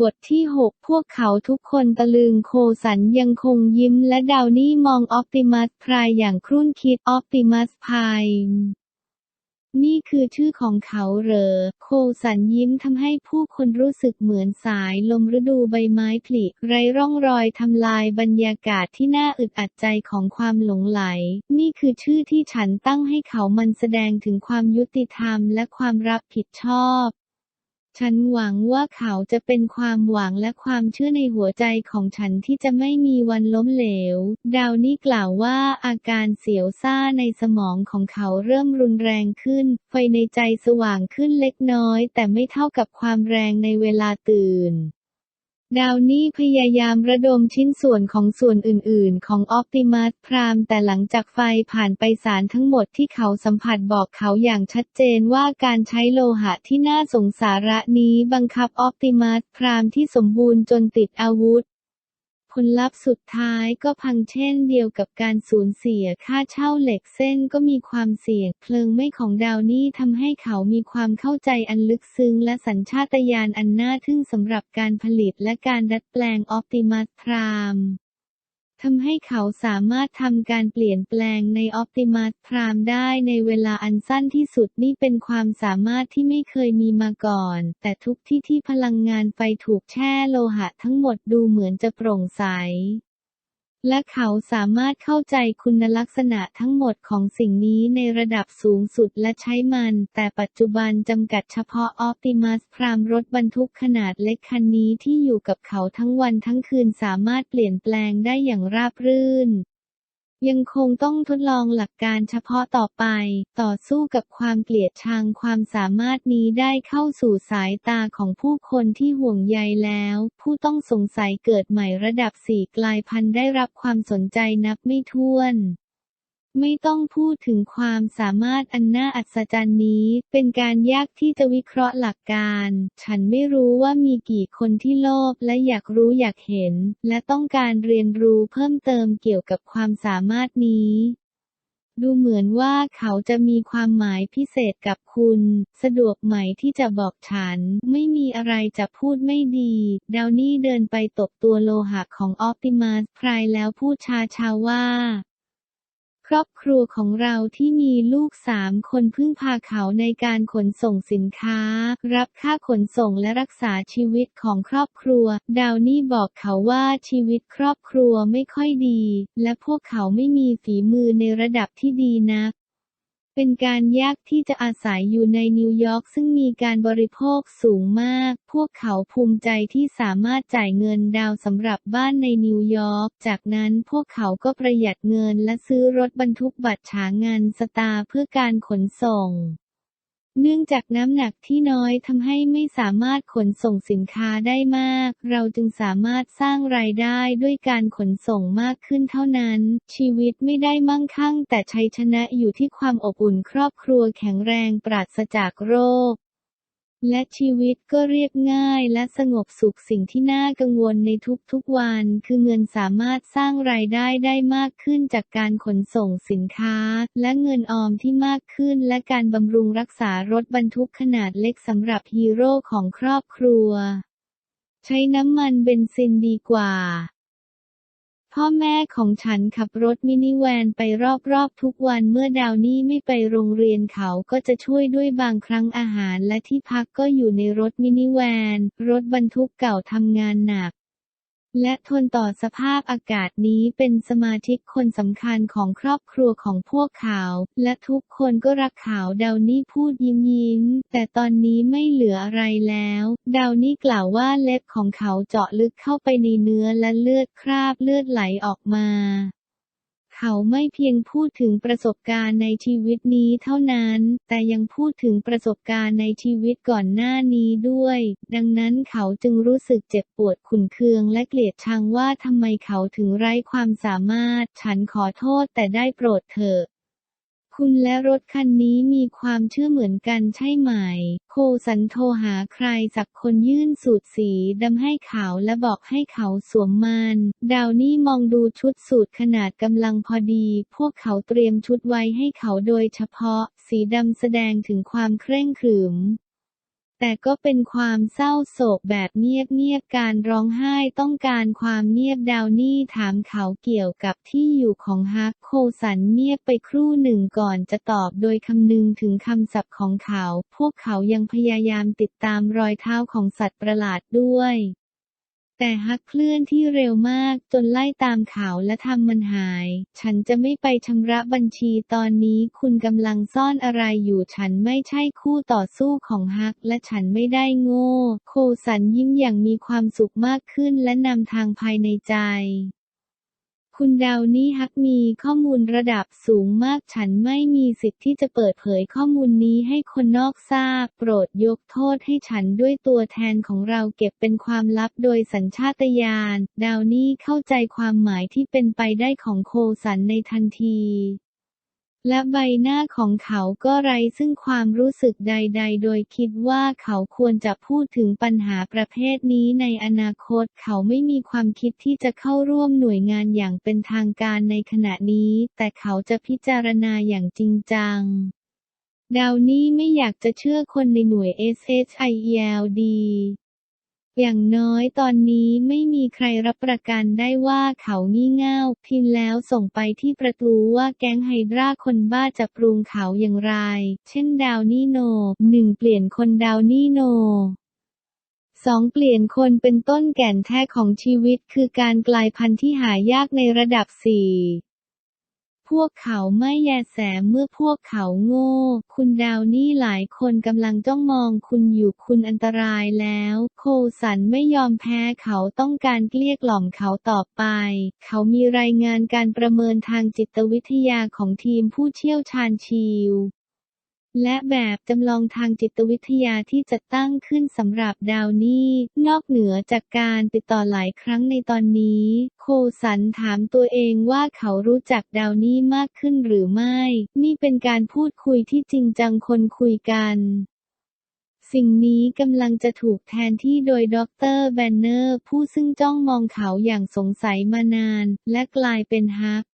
บทที่ 6 พวกเขาทุกคนตะลึงโคสันยังคงยิ้มและดาวนี่มองออปติมัสพรายอย่างครุ่นคิดออปติมัสพายนี่คือชื่อของเขาเหรอ โคสันยิ้มทำให้ผู้คนรู้สึกเหมือนสายลมฤดูใบไม้ผลิ ไรร่องรอยทำลายบรรยากาศที่น่าอึดอัดใจของความหลงไหล นี่คือชื่อที่ฉันตั้งให้เขามันแสดงถึงความยุติธรรมและความรับผิดชอบ ฉันหวังว่าเขาจะเป็นความหวังและความเชื่อในหัวใจของฉันที่จะไม่มีวันล้มเหลว ดาวนี่กล่าวว่าอาการเสียวซ่าในสมองของเขาเริ่มรุนแรงขึ้น ไฟในใจสว่างขึ้นเล็กน้อย แต่ไม่เท่ากับความแรงในเวลาตื่น ดาวนี่พยายามระดมชิ้นส่วนของส่วนอื่น ๆ ของออปติมัสพรามแต่หลังจากไฟผ่านไปสารทั้งหมดที่เขาสัมผัสบอกเขาอย่างชัดเจนว่าการใช้โลหะที่น่าสงสาระนี้บังคับออปติมัสพรามที่สมบูรณ์จนติดอาวุธ ผลลัพธ์สุดท้ายก็พังเช่นเดียวกับการสูญเสียค่าเช่าเหล็กเส้นก็มีความเสี่ยง เพลิงไหม้ของดาวนี่ทำให้เขามีความเข้าใจอันลึกซึ้งและสัญชาตญาณอันน่าทึ่งสำหรับการผลิตและการดัดแปลงออปติมัสพราม ทำให้เขาสามารถทำการเปลี่ยนแปลงในออปติมัสพรามได้ในเวลาอันสั้นที่สุดนี่เป็นความสามารถที่ไม่เคยมีมาก่อน แต่ทุกที่ที่พลังงานไฟถูกแช่โลหะทั้งหมดดูเหมือนจะโปร่งใส และเขาสามารถเข้าใจคุณลักษณะทั้งหมดของสิ่งนี้ในระดับสูงสุดและใช้มัน แต่ปัจจุบันจำกัดเฉพาะออปติมัสพรามรถบรรทุกขนาดเล็กคันนี้ที่อยู่กับเขาทั้งวันทั้งคืนสามารถเปลี่ยนแปลงได้อย่างราบรื่น ยังคงต้องทดลองหลักการเฉพาะต่อไป ต่อสู้กับความเกลียดชังความสามารถนี้ได้เข้าสู่สายตาของผู้คนที่ห่วงใยแล้ว ผู้ต้องสงสัยเกิดใหม่ระดับสี่กลายพันธุ์ได้รับความสนใจนับไม่ถ้วน ไม่ต้องพูดถึงความสามารถอันน่าอัศจรรย์นี้ เป็นการยากที่จะวิเคราะห์หลักการ ฉันไม่รู้ว่ามีกี่คนที่โลภและอยากรู้อยากเห็น และต้องการเรียนรู้เพิ่มเติมเกี่ยวกับความสามารถนี้ดูเหมือนว่าเขาจะมีความหมายพิเศษกับคุณ สะดวกไหมที่จะบอกฉัน ไม่มีอะไรจะพูดไม่ดี ดาวนี่เดินไปตบตัวโลหะของออปติมัสพรายแล้วพูดชาชาๆว่า รอบครัวของเราที่มีลูกสามคนพึ่งพาเขาในการขนส่งสินค้า รับค่าขนส่งและรักษาชีวิตของครอบครัว ดาวนี่บอกเขาว่าชีวิตครอบครัวไม่ค่อยดี และพวกเขาไม่มีฝีมือในระดับที่ดีนัก เป็นการยากที่จะอาศัยอยู่ในนิวยอร์กซึ่งมีการบริโภคสูงมาก พวกเขาภูมิใจที่สามารถจ่ายเงินดาวสำหรับบ้านในนิวยอร์ก จากนั้นพวกเขาก็ประหยัดเงินและซื้อรถบรรทุกบัตรฉางานสตาร์เพื่อการขนส่ง เนื่องจากน้ำหนักที่น้อยทำให้ไม่สามารถขนส่งสินค้าได้มาก เราจึงสามารถสร้างรายได้ด้วยการขนส่งมากขึ้นเท่านั้น ชีวิตไม่ได้มั่งคั่ง แต่ชัยชนะอยู่ที่ความอบอุ่นครอบครัวแข็งแรงปราศจากโรค และชีวิตก็เรียบง่ายและสงบสุขสิ่งที่น่ากังวลในทุกๆวัน คือเงินสามารถสร้างรายได้ได้มากขึ้นจากการขนส่งสินค้า และเงินออมที่มากขึ้น และการบำรุงรักษารถบรรทุกขนาดเล็กสำหรับฮีโร่ของครอบครัว ใช้น้ำมันเบนซินดีกว่า พ่อแม่ของฉันขับรถมินิแวนไปรอบๆทุกวันเมื่อดาวนี่ไม่ไปโรงเรียนเขาก็จะช่วยด้วยบางครั้งอาหารและที่พักก็อยู่ในรถมินิแวน รถบรรทุกเก่าทำงานหนัก และทนต่อสภาพอากาศนี้เป็นสมาชิกคนสำคัญของครอบครัวของพวกเขา และทุกคนก็รักเขาดาวนี่พูดยิ้มยิ้มๆแต่ตอนนี้ไม่เหลืออะไรแล้ว ดาวนี่กล่าวว่าเล็บของเขาเจาะลึกเข้าไปในเนื้อและเลือดคราบเลือดไหลออกมา เขาไม่เพียงพูดถึงประสบการณ์ในชีวิตนี้เท่านั้น แต่ยังพูดถึงประสบการณ์ในชีวิตก่อนหน้านี้ด้วย ดังนั้นเขาจึงรู้สึกเจ็บปวดขุ่นเคืองและเกลียดชังว่าทำไมเขาถึงไร้ความสามารถ ฉันขอโทษแต่ได้โปรดเถอะ คุณและรถคันนี้มีความเชื่อเหมือนกันใช่ไหม โคสันโทรหาใครสักคนยื่นสูตรสีดำให้เขาและบอกให้เขาสวมมัน ดาวนี่มองดูชุดสูตรขนาดกำลังพอดี พวกเขาเตรียมชุดไว้ให้เขาโดยเฉพาะ สีดำแสดงถึงความเคร่งขรึม แต่ก็เป็นความเศร้าโศกแบบเงียบๆการร้องไห้ต้องการความเงียบดาวนี่ถามเขาเกี่ยวกับที่อยู่ของฮักโคสันเงียบไปครู่หนึ่งก่อนจะตอบโดยคำนึงถึงคำศัพท์ของเขา พวกเขายังพยายามติดตามรอยเท้าของสัตว์ประหลาดด้วย แต่ฮักเคลื่อนที่เร็วมากจนไล่ตามเขาและทำมันหาย ฉันจะไม่ไปชำระบัญชีตอนนี้คุณกำลังซ่อนอะไรอยู่ฉันไม่ใช่คู่ต่อสู้ของฮักและฉันไม่ได้โง่ โคสันยิ้มอย่างมีความสุขมากขึ้นและนำทางภายในใจ คุณดาวนี่ฮักมีข้อมูลระดับสูงมากฉันไม่มีสิทธิ์ที่จะเปิดเผยข้อมูลนี้ให้คนนอกทราบ โปรดยกโทษให้ฉันด้วยตัวแทนของเราเก็บเป็นความลับโดยสัญชาตญาณดาวนี่เข้าใจความหมายที่เป็นไปได้ของโคสันในทันที และใบหน้าของเขาก็ไร้ซึ่งความรู้สึกใด ๆ โดยคิดว่าเขาควรจะพูดถึงปัญหาประเภทนี้ในอนาคต เขาไม่มีความคิดที่จะเข้าร่วมหน่วยงานอย่างเป็นทางการในขณะนี้ แต่เขาจะพิจารณาอย่างจริงจัง ดาวนี่ไม่อยากจะเชื่อคนในหน่วย SHIELD อย่างน้อยตอนนี้ไม่มีใครรับประกันได้ว่าเขางี่เง่าพิมพ์แล้วส่งไปที่ประตูว่าแก๊งไฮดราคนบ้าจะปรุงเขาอย่างไร เช่นดาวนี่โนหนึ่งเปลี่ยนคนดาวนี่โนสองเปลี่ยนคนเป็นต้นแก่นแท้ของชีวิตคือการกลายพันธุ์ที่หายากในระดับสี่ พวกเขาไม่แยแสเมื่อพวกเขาโง่ คุณดาวนี่หลายคนกำลังจ้องมองคุณอยู่คุณอันตรายแล้ว โคสันไม่ยอมแพ้เขาต้องการเกลี้ยกล่อมเขาต่อไป เขามีรายงานการประเมินทางจิตวิทยาของทีมผู้เชี่ยวชาญชิว และแบบจำลองทางจิตวิทยาที่จะตั้งขึ้นสำหรับดาวนี่ นอกเหนือจากการติดต่อหลายครั้งในตอนนี้ โคสันถามตัวเองว่าเขารู้จักดาวนี่มากขึ้นหรือไม่ นี่เป็นการพูดคุยที่จริงจังคนคุยกันสิ่งนี้กำลังจะถูกแทนที่โดยด็อกเตอร์แบนเนอร์ผู้ซึ่งจ้องมองเขาอย่างสงสัยมานาน และกลายเป็นฮัก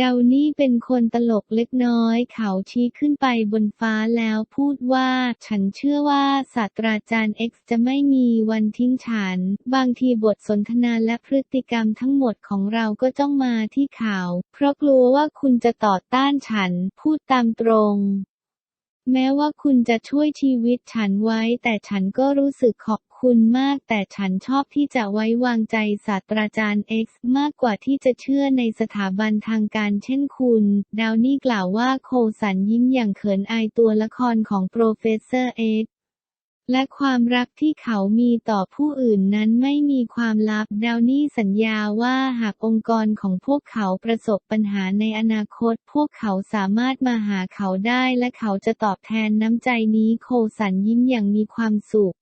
ดาวนี่เป็นคนตลกเล็กน้อย เขาชี้ขึ้นไปบนฟ้าแล้วพูดว่า ฉันเชื่อว่าศาสตราจารย์ X จะไม่มีวันทิ้งฉัน บางทีบทสนทนาและพฤติกรรมทั้งหมดของเราก็จ้องมาที่เขา เพราะกลัวว่าคุณจะต่อต้านฉัน พูดตามตรง แม้ว่าคุณจะช่วยชีวิตฉันไว้ แต่ฉันก็รู้สึกขอบคุณมาก แต่ฉันชอบที่จะไว้วางใจศาสตราจารย์ X มากกว่าที่จะเชื่อในสถาบันทางการเช่นคุณ ดาวนี่กล่าวว่าโคสันยิ้มอย่างเขินอายตัวละครของโปรเฟสเซอร์ X และความรักที่เขามีต่อผู้อื่นนั้นไม่มีความลับดาวนี่สัญญาว่าหากองค์กรของพวกเขาประสบปัญหาในอนาคต พวกเขาสามารถมาหาเขาได้และเขาจะตอบแทนน้ำใจนี้โคสันยิ้มอย่างมีความสุข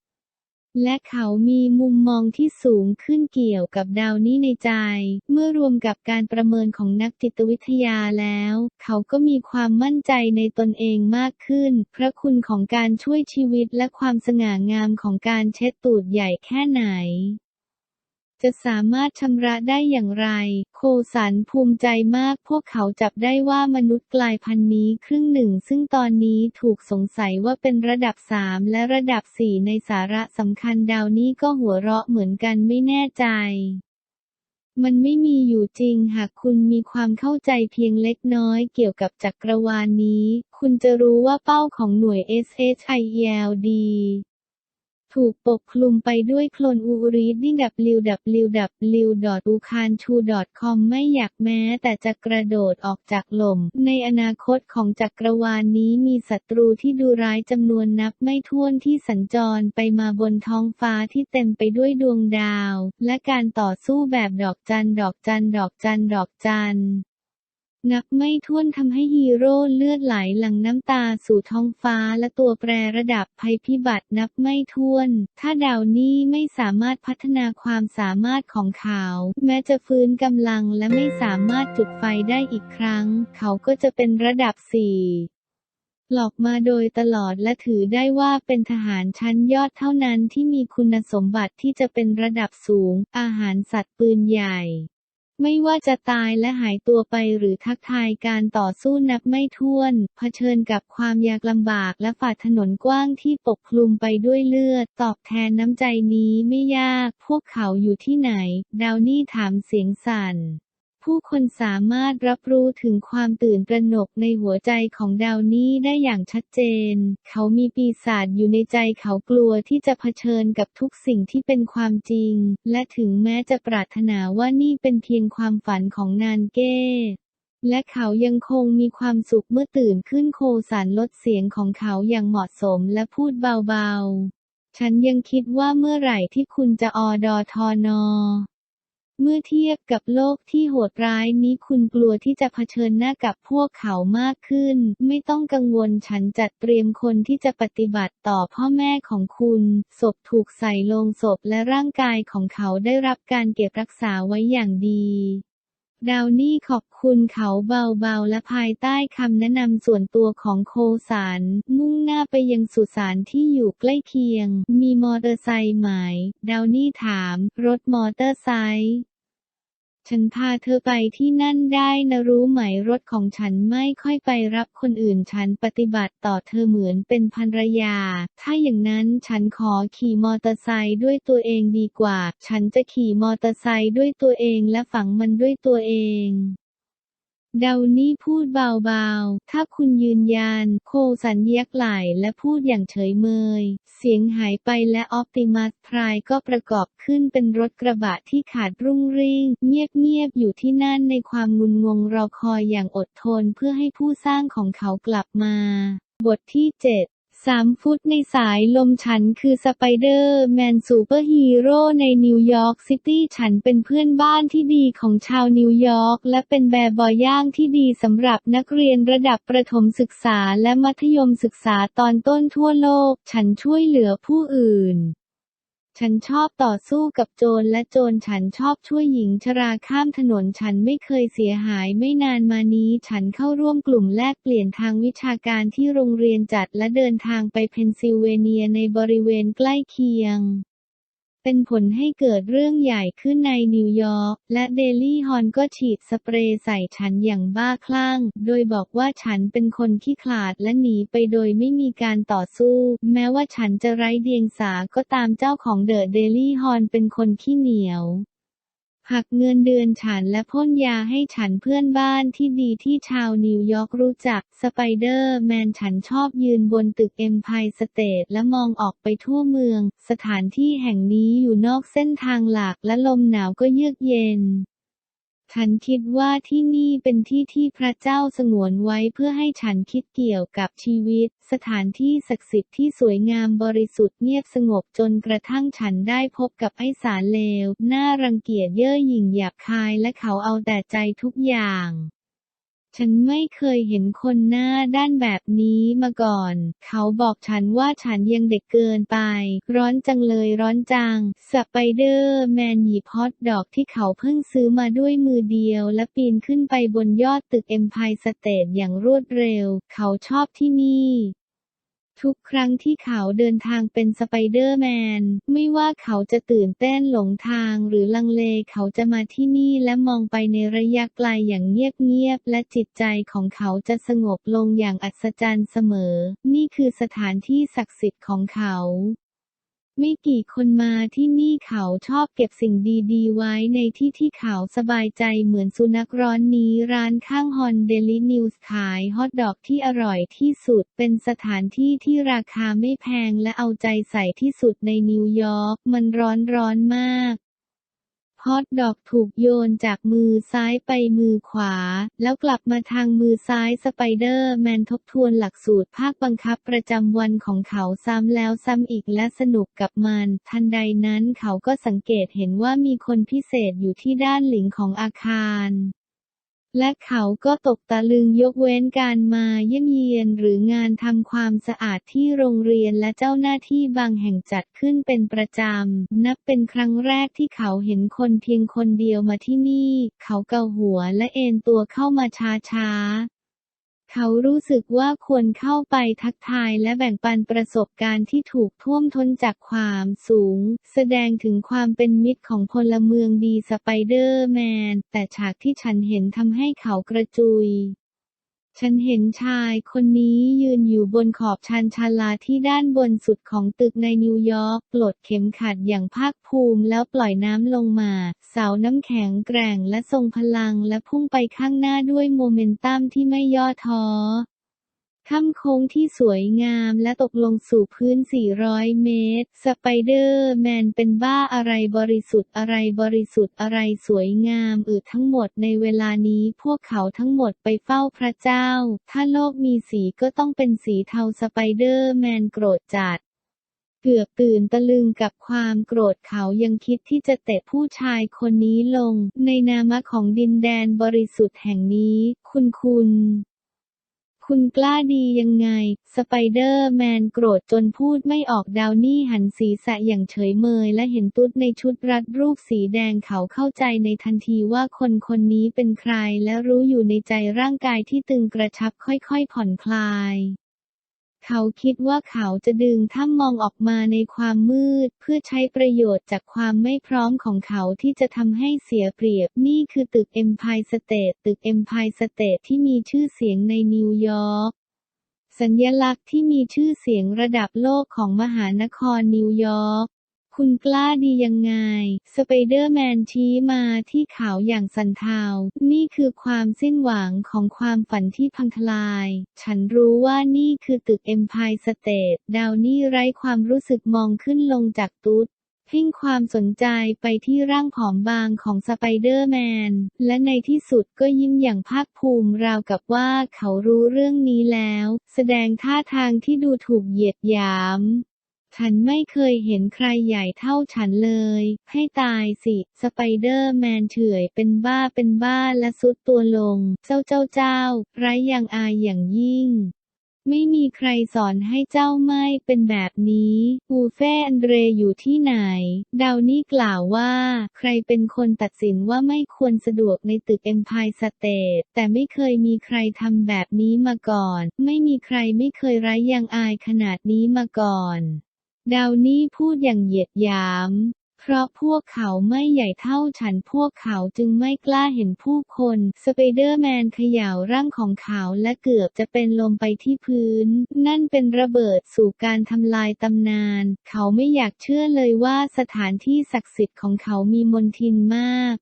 และเขามีมุมมองที่สูงขึ้นเกี่ยวกับดาวนี้ในใจ เมื่อรวมกับการประเมินของนักจิตวิทยาแล้ว เขาก็มีความมั่นใจในตนเองมากขึ้น พระคุณของการช่วยชีวิตและความสง่างามของการเช็ดตูดใหญ่แค่ไหน จะสามารถชำระได้อย่างไร โคสันภูมิใจมากพวกเขาจับได้ว่ามนุษย์กลายพันธุ์นี้ครึ่งหนึ่ง ซึ่งตอนนี้ถูกสงสัยว่าเป็นระดับ 3 และระดับ 4 ในสาระสำคัญดาวนี้ก็หัวเราะเหมือนกันไม่แน่ใจมันไม่มีอยู่จริงหากคุณมีความเข้าใจเพียงเล็กน้อยเกี่ยวกับจักรวาลนี้ คุณจะรู้ว่าเป้าของหน่วย SHIELD ถูกปกคลุมไปด้วยโคลนอูรีดดิ้ง www.ukanchu.com ไม่อยากแม้แต่จะกระโดดออกจากหล่ม ในอนาคตของจักรวาลนี้มีศัตรูที่ดูร้ายจำนวนนับไม่ถ้วนที่สัญจรไปมาบนท้องฟ้าที่เต็มไปด้วยดวงดาว และการต่อสู้แบบดอกจันดอกจันดอกจันดอกจัน นับไม่ถ้วนทำให้ฮีโร่เลือดไหลหลั่งน้ำตาสู่ท้องฟ้าและตัวแปรระดับภัยพิบัตินับไม่ถ้วน ถ้าดาวนี่ไม่สามารถพัฒนาความสามารถของเขา แม้จะฟื้นกำลังและไม่สามารถจุดไฟได้อีกครั้ง เขาก็จะเป็นระดับสี่หลอกมาโดยตลอดและถือได้ว่าเป็นทหารชั้นยอดเท่านั้นที่มีคุณสมบัติที่จะเป็นระดับสูง อาหารสัตว์ปืนใหญ่ ไม่ว่าจะตายและหายตัวไปหรือทักทายการต่อสู้นับไม่ถ้วน เผชิญกับความยากลำบากและฝ่าถนนกว้างที่ปกคลุมไปด้วยเลือด ตอบแทนน้ำใจนี้ไม่ยาก พวกเขาอยู่ที่ไหน ดาวนี่ถามเสียงสั่น ผู้คนสามารถรับรู้ถึงความตื่นตระหนกในหัวใจของดาวนี่ได้อย่างชัดเจน เขามีปีศาจอยู่ในใจเขากลัวที่จะเผชิญกับทุกสิ่งที่เป็นความจริง และถึงแม้จะปรารถนาว่านี่เป็นเพียงความฝันของนานเก้และเขายังคงมีความสุขเมื่อตื่นขึ้นโคสานลดเสียงของเขาอย่างเหมาะสมและพูดเบาๆ ฉันยังคิดว่าเมื่อไหร่ที่คุณจะอดอทอนอ เมื่อเทียบกับโลกที่โหดร้ายนี้คุณกลัวที่จะเผชิญหน้ากับพวกเขามากขึ้น ไม่ต้องกังวลฉันจัดเตรียมคนที่จะปฏิบัติต่อพ่อแม่ของคุณ ศพถูกใส่โลงศพและร่างกายของเขาได้รับการเก็บรักษาไว้อย่างดีดาวนี่ขอบคุณเขาเบาๆ และภายใต้คำแนะนำส่วนตัวของโคสานมุ่งหน้าไปยังสุสานที่อยู่ใกล้เคียง มีมอเตอร์ไซค์ไหม ดาวนี่ถาม รถมอเตอร์ไซค์ ฉันพาเธอไปที่นั่นได้นะรู้ไหมรถของฉันไม่ค่อยไปรับคนอื่นฉันปฏิบัติต่อเธอเหมือนเป็นภรรยา ถ้าอย่างนั้นฉันขอขี่มอเตอร์ไซค์ด้วยตัวเองดีกว่า ฉันจะขี่มอเตอร์ไซค์ด้วยตัวเองและฝังมันด้วยตัวเอง ดาวนี่พูดเบาๆ ถ้าคุณยืนยัน โคสันยักไหลและพูดอย่างเฉยเมย เสียงหายไปและออปติมัสพรายก็ประกอบขึ้นเป็นรถกระบะที่ขาดรุ่งริ่ง เงียบๆ อยู่ที่นั่นในความงุนงงรอคอยอย่างอดทนเพื่อให้ผู้สร้างของเขากลับมา บทที่ 7 สามฟุตในสายลมฉันคือสไปเดอร์แมนซูเปอร์ฮีโร่ในนิวยอร์กซิตี้ฉันเป็นเพื่อนบ้านที่ดีของชาวนิวยอร์กและเป็นแบบบอยย่างที่ดีสำหรับนักเรียนระดับประถมศึกษาและมัธยมศึกษาตอนต้นทั่วโลก ฉันช่วยเหลือผู้อื่น ฉันชอบต่อสู้กับโจรและโจรฉันชอบช่วยหญิงชราข้ามถนนฉันไม่เคยเสียหายไม่นานมานี้ ฉันเข้าร่วมกลุ่มแลกเปลี่ยนทางวิชาการที่โรงเรียนจัดและเดินทางไปเพนซิลเวเนียในบริเวณใกล้เคียง เป็นผลให้เกิดเรื่องใหญ่ขึ้นในนิวยอร์ก และเดลี่ฮอนก็ฉีดสเปรย์ใส่ฉันอย่างบ้าคลั่ง โดยบอกว่าฉันเป็นคนขี้ขลาดและหนีไปโดยไม่มีการต่อสู้ แม้ว่าฉันจะไร้เดียงสาก็ตามเจ้าของเดอะเดลี่ฮอนเป็นคนขี้เหนียว หักเงินเดือนฉันและพ่นยาให้ฉันเพื่อนบ้านที่ดีที่ชาวนิวยอร์กรู้จัก สไปเดอร์แมนฉันชอบยืนบนตึกเอ็มพายสเตทและมองออกไปทั่วเมือง สถานที่แห่งนี้อยู่นอกเส้นทางหลักและลมหนาวก็เยือกเย็น ฉันคิดว่าที่นี่เป็นที่ที่พระเจ้าสงวนไว้เพื่อให้ฉันคิดเกี่ยวกับชีวิต สถานที่ศักดิ์สิทธิ์ที่สวยงามบริสุทธิ์เงียบสงบจนกระทั่งฉันได้พบกับไอ้สารเลว น่ารังเกียจเย่อหยิ่งหยาบคายและเขาเอาแต่ใจทุกอย่าง ฉันไม่เคยเห็นคนหน้าด้านแบบนี้มาก่อน เขาบอกฉันว่าฉันยังเด็กเกินไป ร้อนจังเลยร้อนจัง สไปเดอร์แมนหยิบฮอตดอกที่เขาเพิ่งซื้อมาด้วยมือเดียว และปีนขึ้นไปบนยอดตึกเอ็มพายสเตทอย่างรวดเร็ว เขาชอบที่นี่ ทุกครั้งที่เขาเดินทางเป็นสไปเดอร์แมน ไม่ว่าเขาจะตื่นเต้นหลงทางหรือลังเลเขาจะมาที่นี่และมองไปในระยะไกลอย่างเงียบๆและจิตใจของเขาจะสงบลงอย่างอัศจรรย์เสมอ นี่คือสถานที่ศักดิ์สิทธิ์ของเขา ไม่กี่คนมาที่นี่เขาชอบเก็บสิ่งดีๆ ไว้ในที่ที่เขาสบายใจเหมือนสุนัขร้อนนี้ร้านข้างฮอนเดลินิวส์ขายฮอทดอกที่อร่อยที่สุด เป็นสถานที่ที่ราคาไม่แพงและเอาใจใส่ที่สุดในนิวยอร์กมันร้อนร้อนมาก ฮอตดอกถูกโยนจากมือซ้ายไปมือขวา แล้วกลับมาทางมือซ้ายสไปเดอร์แมนทบทวนหลักสูตรภาคบังคับประจำวันของเขาซ้ำแล้วซ้ำอีกและสนุกกับมัน ทันใดนั้นเขาก็สังเกตเห็นว่ามีคนพิเศษอยู่ที่ด้านหลิงของอาคาร และเขาก็ตกตะลึงยกเว้นการมาเยี่ยมเยียนหรืองานทำความสะอาดที่โรงเรียนและเจ้าหน้าที่บางแห่งจัดขึ้นเป็นประจำ นับเป็นครั้งแรกที่เขาเห็นคนเพียงคนเดียวมาที่นี่ เขาเกาหัวและเอนตัวเข้ามาช้าๆ เขารู้สึกว่าควรเข้าไปทักทายและแบ่งปันประสบการณ์ที่ถูกท่วมท้นจากความสูง แสดงถึงความเป็นมิตรของพลเมืองดีสไปเดอร์แมน แต่ฉากที่ฉันเห็นทำให้เขากระจุย ฉันเห็นชายคนนี้ยืนอยู่บนขอบชานชาลาที่ด้านบนสุดของตึกในนิวยอร์กปลดเข็มขัดอย่างภาคภูมิแล้วปล่อยน้ำลงมา เสาน้ำแข็งแกร่งและทรงพลังและพุ่งไปข้างหน้าด้วยโมเมนตัมที่ไม่ย่อท้อ ค่ำโค้งที่สวยงามและตกลงสู่พื้น 400 เมตร สไปเดอร์แมนเป็นบ้าอะไรบริสุทธิ์อะไรบริสุทธิ์อะไรสวยงามอืดทั้งหมดในเวลานี้พวกเขาทั้งหมดไปเฝ้าพระเจ้า ถ้าโลกมีสีก็ต้องเป็นสีเทาสไปเดอร์แมนโกรธจัดเกือบตื่นตะลึงกับความโกรธเขายังคิดที่จะเตะผู้ชายคนนี้ลง ในนามของดินแดนบริสุทธิ์แห่งนี้ คุณคุณ คุณกล้าดียังไง สไปเดอร์แมนโกรธจนพูดไม่ออกดาวนี่หันศีรษะอย่างเฉยเมย และเห็นตุ๊ดในชุดรัดรูปสีแดงเขาเข้าใจในทันทีว่าคนคนนี้เป็นใครและรู้อยู่ในใจร่างกายที่ตึงกระชับค่อยๆผ่อนคลาย เขาคิดว่าเขาจะดึงถ้ามองออกมาในความมืด เพื่อใช้ประโยชน์จากความไม่พร้อมของเขาที่จะทำให้เสียเปรียบนี่คือตึก Empire State ตึก Empire State ที่มีชื่อเสียงในนิวยอร์กสัญลักษณ์ที่มีชื่อเสียงระดับโลกของมหานครนิวยอร์ก คุณกล้าดียังไง สไปเดอร์แมนชี้มาที่เขาอย่างสันเทา นี่คือความสิ้นหวังของความฝันที่พังทลาย ฉันรู้ว่านี่คือตึก Empire State ดาวนี่ไร้ความรู้สึกมองขึ้นลงจากตุ๊ดทิ้งความสนใจไปที่ร่างผอมบางของสไปเดอร์แมน และในที่สุดก็ยิ้มอย่างภาคภูมิราวกับว่าเขารู้เรื่องนี้แล้ว แสดงท่าทางที่ดูถูกเหยียดหยาม ฉันไม่เคยเห็นใครใหญ่เท่าฉันเลย ให้ตายสิ สไปเดอร์แมนเฉื่อยเป็นบ้าเป็นบ้าและสุดตัวลง เจ้าเจ้าเจ้า ไรยังอายอย่างยิ่ง ไม่มีใครสอนให้เจ้าไม่เป็นแบบนี้อูเฟ่อันเดรอยู่ที่ไหน ดาวนี่กล่าวว่า ใครเป็นคนตัดสินว่าไม่ควรสะดวกในตึก Empire State แต่ไม่เคยมีใครทำแบบนี้มาก่อน ไม่มีใครไม่เคยไร้ยังอายขนาดนี้มาก่อน ดาวนี่พูดอย่างเหยียดหยาม เพราะพวกเขาไม่ใหญ่เท่าฉันพวกเขาจึงไม่กล้าเห็นผู้คน สไปเดอร์แมนเขย่าร่างของเขาและเกือบจะเป็นลมไปที่พื้น นั่นเป็นระเบิดสู่การทำลายตำนาน เขาไม่อยากเชื่อเลยว่าสถานที่ศักดิ์สิทธิ์ของเขามีมนทินมาก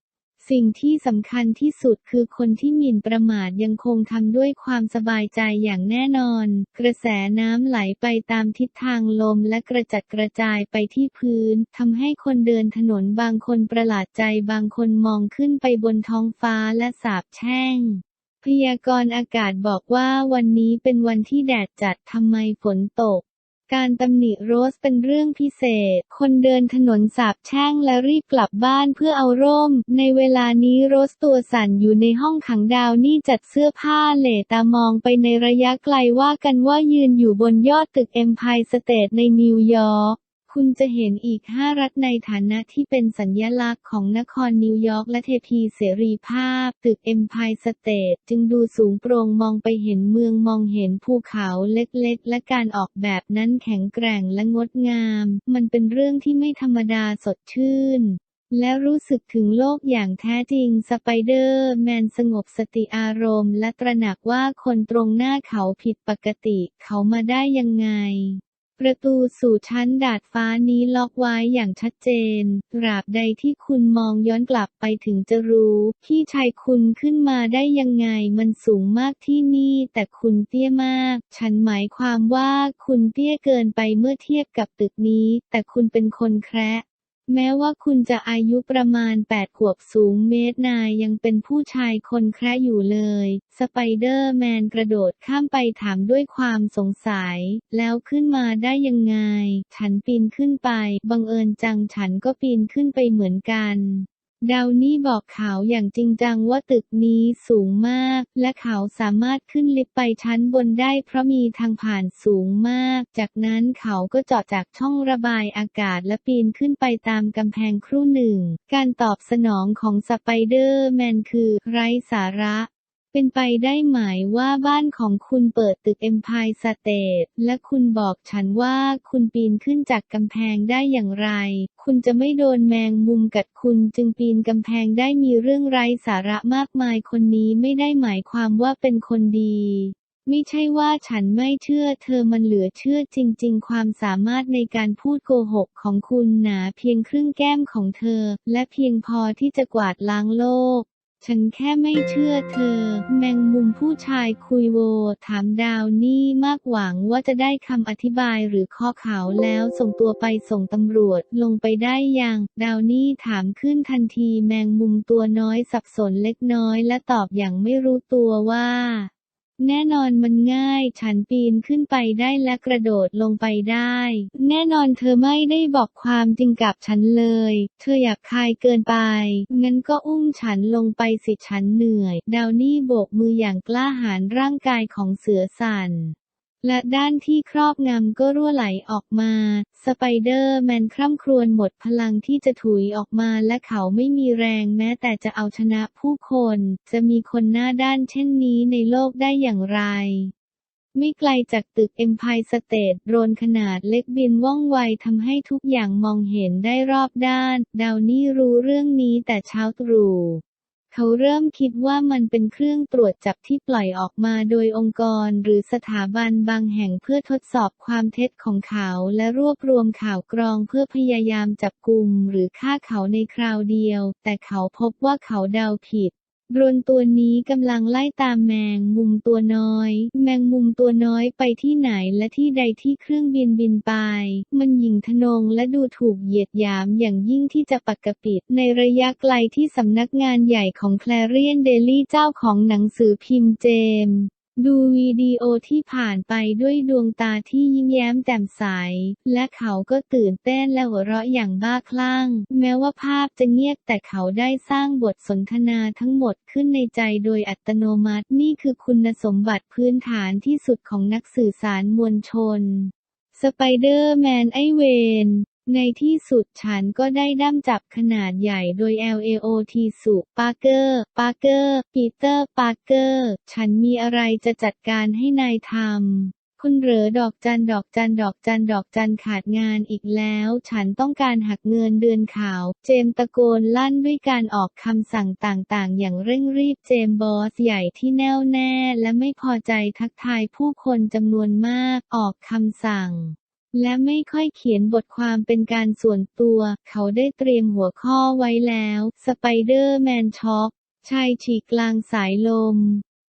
สิ่งที่สำคัญที่สุดคือคนที่หมิ่นประมาทยังคงทำด้วยความสบายใจอย่างแน่นอน กระแสน้ำไหลไปตามทิศทางลมและกระจัดกระจายไปที่พื้นทำให้คนเดินถนนบางคนประหลาดใจบางคนมองขึ้นไปบนท้องฟ้าและสาบแช่งพยากรณ์อากาศบอกว่าวันนี้เป็นวันที่แดดจัดทำไมฝนตก การตำหนิโรสเป็นเรื่องพิเศษ คนเดินถนนสาบแช่งและรีบกลับบ้านเพื่อเอาร่ม ในเวลานี้โรสตัวสั่นอยู่ในห้องขังดาวนี่จัดเสื้อผ้าเหล่ตามองไปในระยะไกลว่ากันว่ายืนอยู่บนยอดตึกเอ็มพายสเตทในนิวยอร์ก คุณจะเห็นอีก 5 รัฐในฐานะที่เป็นสัญลักษณ์ของนครนิวยอร์กและเทพีเสรีภาพ ตึก Empire State จึงดูสูงโปร่งมองไปเห็นเมืองมองเห็นภูเขาเล็กๆ และการออกแบบนั้นแข็งแกร่งและงดงาม มันเป็นเรื่องที่ไม่ธรรมดาสดชื่นและรู้สึกถึงโลกอย่างแท้จริงสไปเดอร์แมนสงบสติอารมณ์และตระหนักว่าคนตรงหน้าเขาผิดปกติ เขามาได้ยังไง ประตูสู่ชั้นดาดฟ้านี้ล็อกไว้อย่างชัดเจนตราบใดที่คุณมองย้อนกลับไปถึงจะรู้ พี่ชายคุณขึ้นมาได้ยังไงมันสูงมากที่นี่ แต่คุณเตี้ยมาก ฉันหมายความว่าคุณเตี้ยเกินไปเมื่อเทียบกับตึกนี้ แต่คุณเป็นคนแคระ แม้ว่าคุณจะอายุประมาณ 8 ขวบสูงเมตรนายยังเป็นผู้ชายคนแคระอยู่เลย สไปเดอร์แมนกระโดดข้ามไปถามด้วยความสงสัย แล้วขึ้นมาได้ยังไง ฉันปีนขึ้นไป บังเอิญจังฉันก็ปีนขึ้นไปเหมือนกัน ดาวนี่บอกเขาอย่างจริงจังว่าตึกนี้สูงมาก และเขาสามารถขึ้นลิฟต์ไปชั้นบนได้เพราะมีทางผ่านสูงมาก จากนั้นเขาก็เจาะจากช่องระบายอากาศและปีนขึ้นไปตามกำแพงครู่หนึ่ง การตอบสนองของสไปเดอร์แมนคือไร้สาระ เป็นไปได้ไหมว่าบ้านของคุณเปิดตึก Empire State และคุณบอกฉันว่าคุณปีนขึ้นจากกำแพงได้อย่างไร คุณจะไม่โดนแมงมุมกัดคุณจึงปีนกำแพงได้มีเรื่องไร้สาระมากมายคนนี้ไม่ได้หมายความว่าเป็นคนดีไม่ใช่ว่าฉันไม่เชื่อเธอมันเหลือเชื่อจริง ๆ ความสามารถในการพูดโกหกของคุณหนาเพียงครึ่งแก้มของเธอ และเพียงพอที่จะกวาดล้างโลก ฉันแค่ไม่เชื่อเธอ แมงมุมผู้ชายคุยโว ถามดาวนี่มากหวังว่าจะได้คำอธิบายหรือข้อข่าวแล้วส่งตัวไปส่งตำรวจลงไปได้ยัง ดาวนี่ถามขึ้นทันทีแมงมุมตัวน้อยสับสนเล็กน้อยและตอบอย่างไม่รู้ตัวว่า แน่นอนมันง่าย ฉันปีนขึ้นไปได้และกระโดดลงไปได้ แน่นอนเธอไม่ได้บอกความจริงกับฉันเลย เธออยากคายเกินไป งั้นก็อุ้มฉันลงไปสิฉันเหนื่อย ดาวนี่โบกมืออย่างกล้าหาญร่างกายของเสือสั่น และด้านที่ครอบงำก็รั่วไหลออกมา สไปเดอร์แมนคร่ำครวญหมดพลังที่จะถุยออกมาและเขาไม่มีแรงแม้แต่จะเอาชนะผู้คน จะมีคนหน้าด้านเช่นนี้ในโลกได้อย่างไรไม่ไกลจากตึก Empire State โดรนขนาดเล็กบินว่องไวทำให้ทุกอย่างมองเห็นได้รอบด้าน ดาวนี่รู้เรื่องนี้แต่เช้าตรู่ เขาเริ่มคิดว่ามันเป็นเครื่องตรวจจับที่ปล่อยออกมาโดยองค์กรหรือสถาบันบางแห่งเพื่อทดสอบความเท็จของเขาและรวบรวมข่าวกรองเพื่อพยายามจับกลุ่มหรือฆ่าเขาในคราวเดียว แต่เขาพบว่าเขาเดาผิด โดรนตัวนี้กำลังไล่ตามแมงมุมตัวน้อย แมงมุมตัวน้อยไปที่ไหนและที่ใดที่เครื่องบินบินไป มันหยิ่งทนงและดูถูกเหยียดหยามอย่างยิ่งที่จะปกปิด ในระยะไกลที่สำนักงานใหญ่ของแคลเรียนเดลี่เจ้าของหนังสือพิมพ์เจมส์ ดูวิดีโอที่ผ่านไปด้วยดวงตาที่ยิ้มแย้มแจ่มใส และเขาก็ตื่นเต้นและหัวเราะอย่างบ้าคลั่ง แม้ว่าภาพจะเงียบแต่เขาได้สร้างบทสนทนาทั้งหมดขึ้นในใจโดยอัตโนมัตินี่คือคุณสมบัติพื้นฐานที่สุดของนักสื่อสารมวลชนสไปเดอร์แมนไอเวน ในที่สุดฉันก็ได้ด้ามจับขนาดใหญ่โดย LAOT สุปาร์เกอร์ ปาร์เกอร์ ปีเตอร์ ปาร์เกอร์ ฉันมีอะไรจะจัดการให้นายทำคุณเหรอดอกจันดอกจันดอกจันดอกจันขาดงานอีกแล้ว ฉันต้องการหักเงินเดือนขาว เจมส์ตะโกนลั่นด้วยการออกคำสั่งต่างๆ อย่างเร่งรีบเจมส์บอสใหญ่ที่แน่วแน่ และไม่พอใจทักทายผู้คนจำนวนมากออกคำสั่ง และไม่ค่อยเขียนบทความเป็นการส่วนตัว เขาได้เตรียมหัวข้อไว้แล้ว สไปเดอร์แมนช็อกชายฉีกกลางสายลม